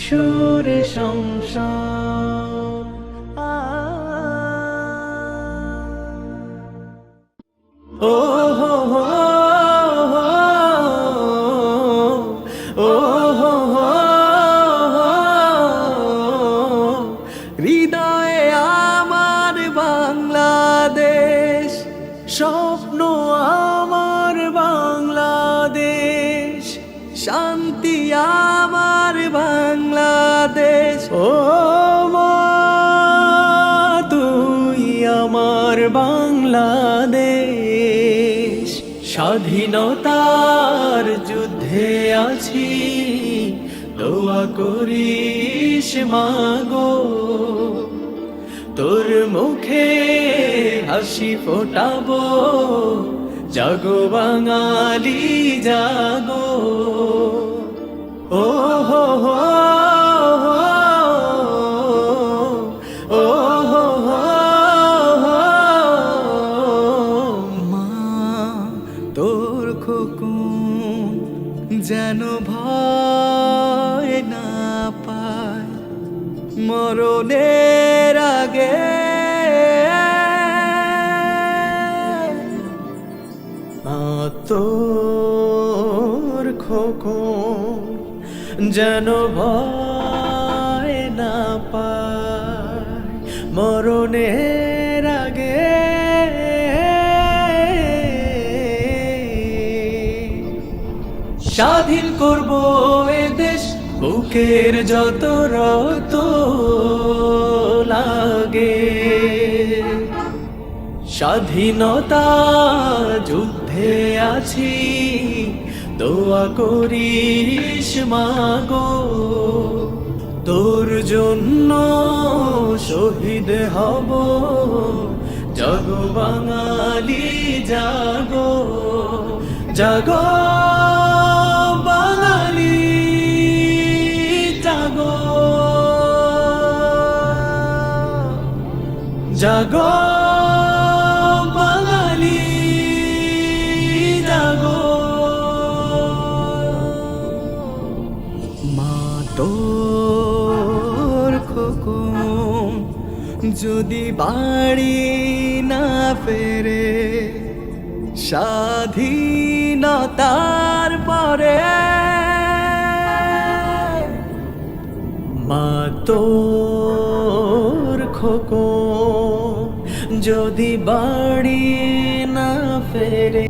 সুরে সংসার। হৃদয়ে আমার বাংলাদেশ স্বপ্ন শান্তি আমার বাংলাদেশ। ও মা, তুই আমার বাংলাদেশ। স্বাধীনতার যুদ্ধে আছি, দোয়া করিস মাগো। তোর মুখে হাসি ফোটাবো জাগো বাঙালি, জাগো। ও হো হো মা, তোর খোকুন যেন ভয় না পায়। মরণের আগে তোর খোকন যেন ভয় না পায়। মরণের আগে স্বাধীন করব এ দেশ, বুকের যত রত লাগে। স্বাধীনতা যুদ্ধে আছি, দোয়া করিস মাগো। তোর জন্য শহীদ হব, জগ বাঙালি, জাগো। জাগো বাঙালি, জাগো। জাগো যদি বাড়ি না ফেরে স্বাধীনতার পরে মা তোর খোকো যদি বাড়ি না ফেরে